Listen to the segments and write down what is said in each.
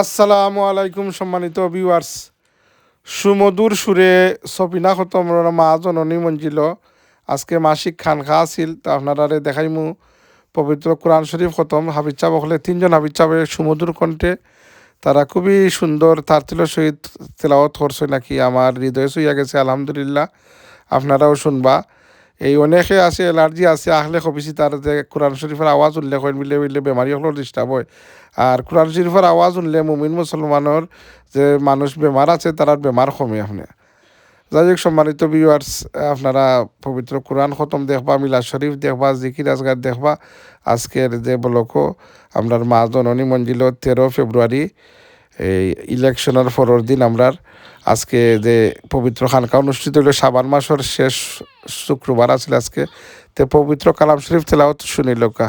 আসসালামু আলাইকুম সম্মানিত ভিউয়ার্স সুমধুর সুরে সপিনা খতম মা জননী মঞ্জিল। আজকে মাসিক খানখা আছিল, তা আপনারা দেখাইমু। পবিত্র কোরআন শরীফ খতম হাবিজ চাব হলে তিনজন হাবিজ চাবে সুমধুর কণ্ঠে। তারা খুবই সুন্দর তার তিল সহিত তেলাওয়াত করছে নাকি, আমার হৃদয় সইয়া গেছে, আলহামদুলিল্লাহ। আপনারাও শুনবা। এই অনেকে আছে এলার্জি আছে, আহলে খবিছি তার যে কোরআন শরীফের আওয়াজ উল্লেখ হয়, মিলে মিলে বেমারি হলেও ডিস্টার্ব হয়। আর কোরআন শরীফের আওয়াজ উনলে মুমিন মুসলমানের যে মানুষ বেমার আছে, তার বেমার কমে আপনি। যাই হোক, সম্মানিত ভিউয়ার্স আপনারা পবিত্র কোরআন খতম দেখবা মিলা শরীফ দেখবা, জিকির আজগার দেখবা। আজকের যে বলক আপনার মা জননী মঞ্জিল তেরো ফেব্রুয়ারি এই ইলেকশনের পরের দিন আমরার আজকে যে পবিত্র খানকা অনুষ্ঠিত হইল সাবান মাসের শেষ শুক্রবার আছিল আজকে। তে পবিত্র কালাম শরীফ তেলাওত শুনিল কা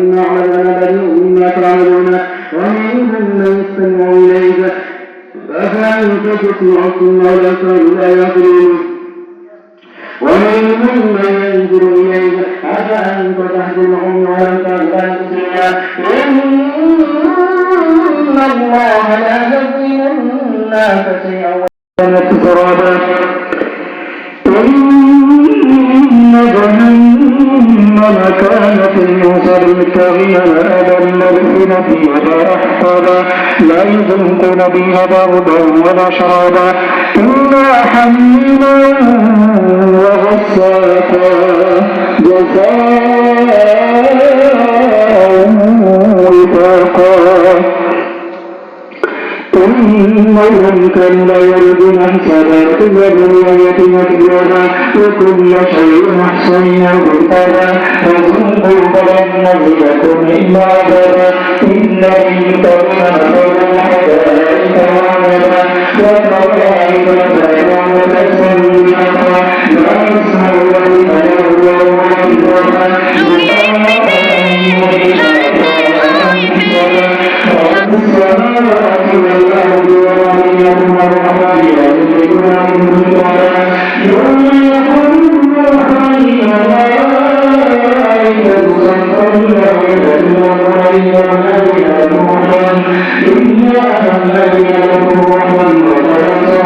تجتمع ولا لا يظلمه ومنهم من ينظر إليك أفأنت تهدم عمي وأنت لا إن الله لا يظلم الناس شيئا ترابا إن جهنم كانت المصر للطاغية مدخلا فيها أحقابا لا يذوقون بها بردا ولا شرابا. إلا حميما وغساقا جزاء وفاقا. إنهم كانوا لا يرجون حسابا كذبوا بآياتنا كذابا وكل شيء أحصيناه كتابا فذوقوا فلن نزلكم إلا عذابا إن للمتقين مفازا حدائق وعنبا وكواعب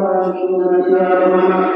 العالمين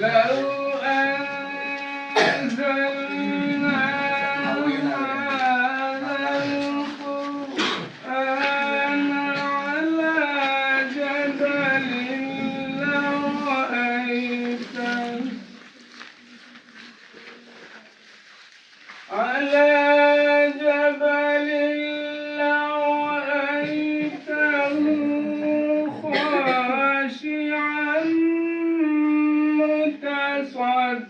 แล้ว war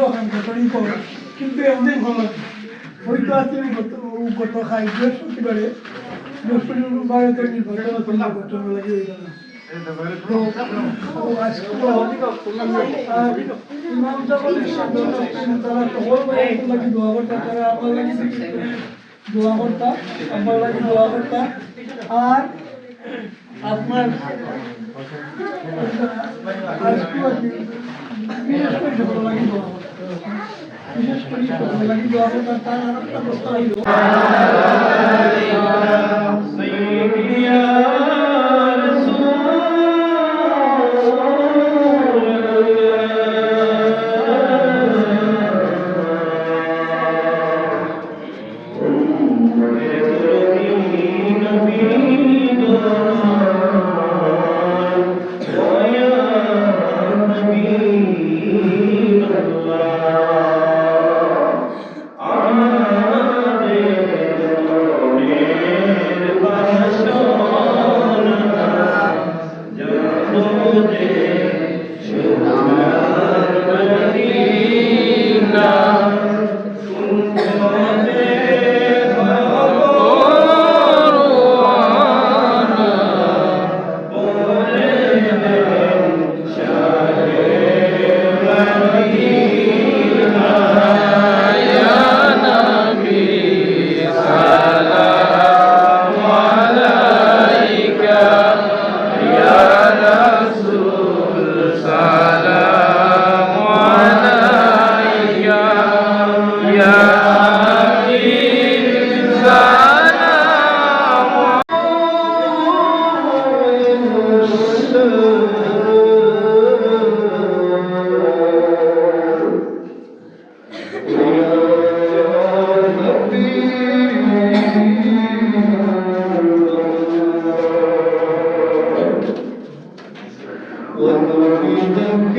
ওখান কিন্তু অনেক ভালো। লাগে হয়তো আজকে গত গত খাই। বৃহস্পতিবারে। বৃহস্পতিবারে তো করলে ঘটনা লাগে তো তো দোয়া করতা আমার লাগি দোয়া করতা আর আপনার আছে বিশেষ করে সকল লাগি দোয়া করতা বিশেষ করে সকল লাগি দোয়া তার আর একটা হইল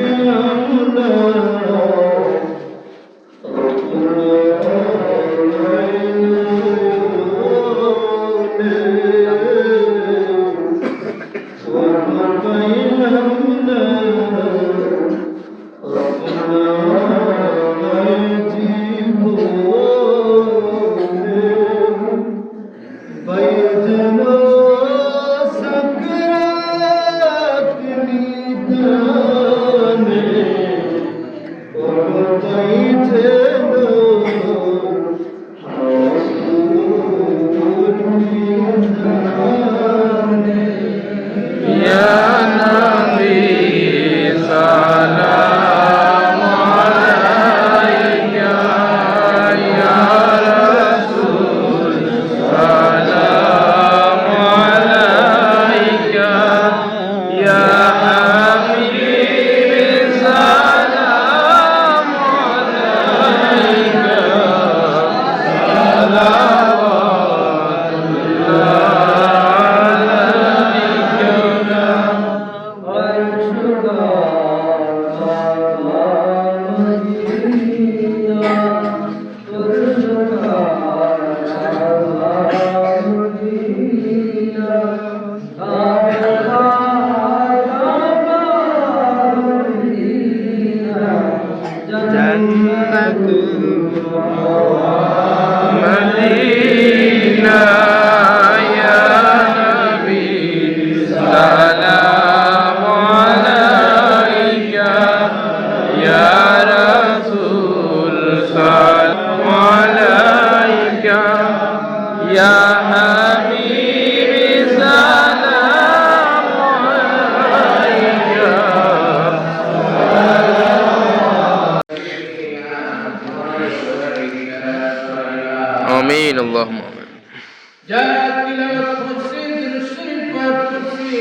ربنا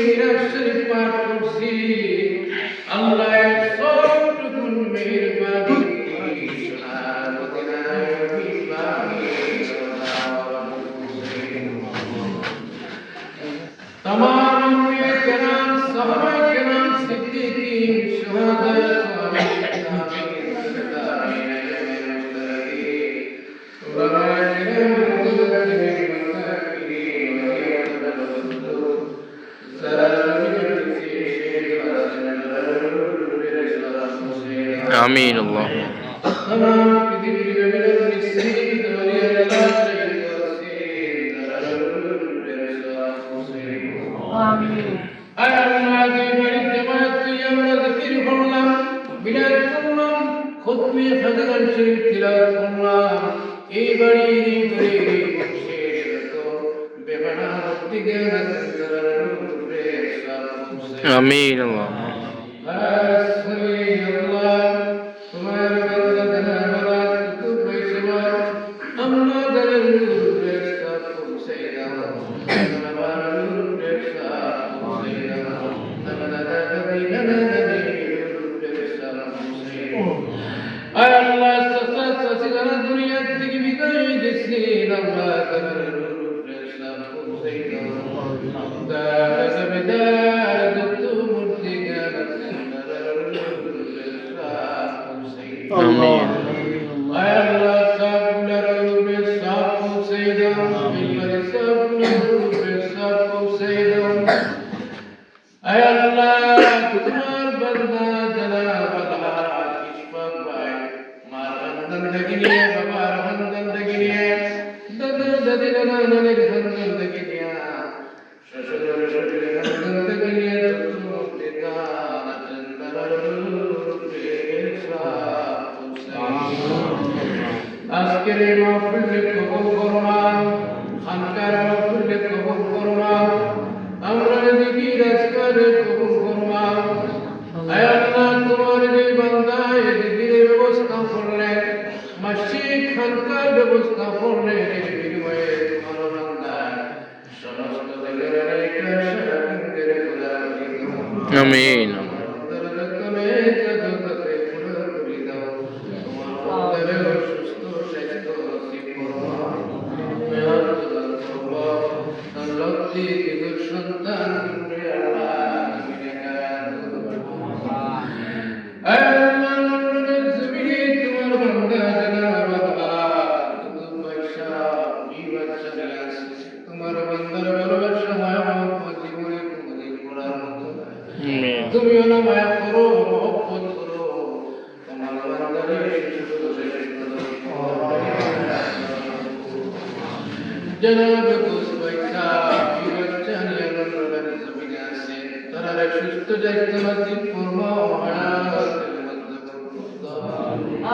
I Mira Shri Patrushi, Allah is so to Kun Mira. آمين. اللهم you. ব্যবস্থা করলেন মসজিদ খানকার ব্যবস্থা করলেন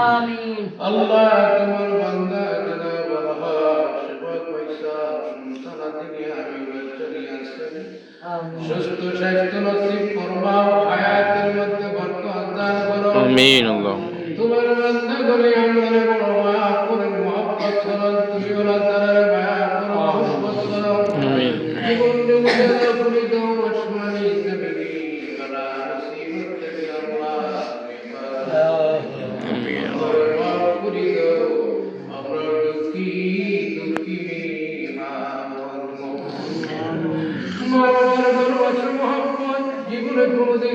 আমিন। আল্লাহ তোমার বান্দা জানা বাবা শিবত পয়সা সন্তান দিকে আমি চলে আসছেন সুস্থ স্বাস্থ্য নসিব করবা হায়াতের মধ্যে বরকত দান করো। আমিন আল্লাহ। তোমার বান্দা করে আমরা বড় মা মহব্বত করো তুমি ওরা তারা মায়া করো মহব্বত করো। আমিন। জীবন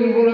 in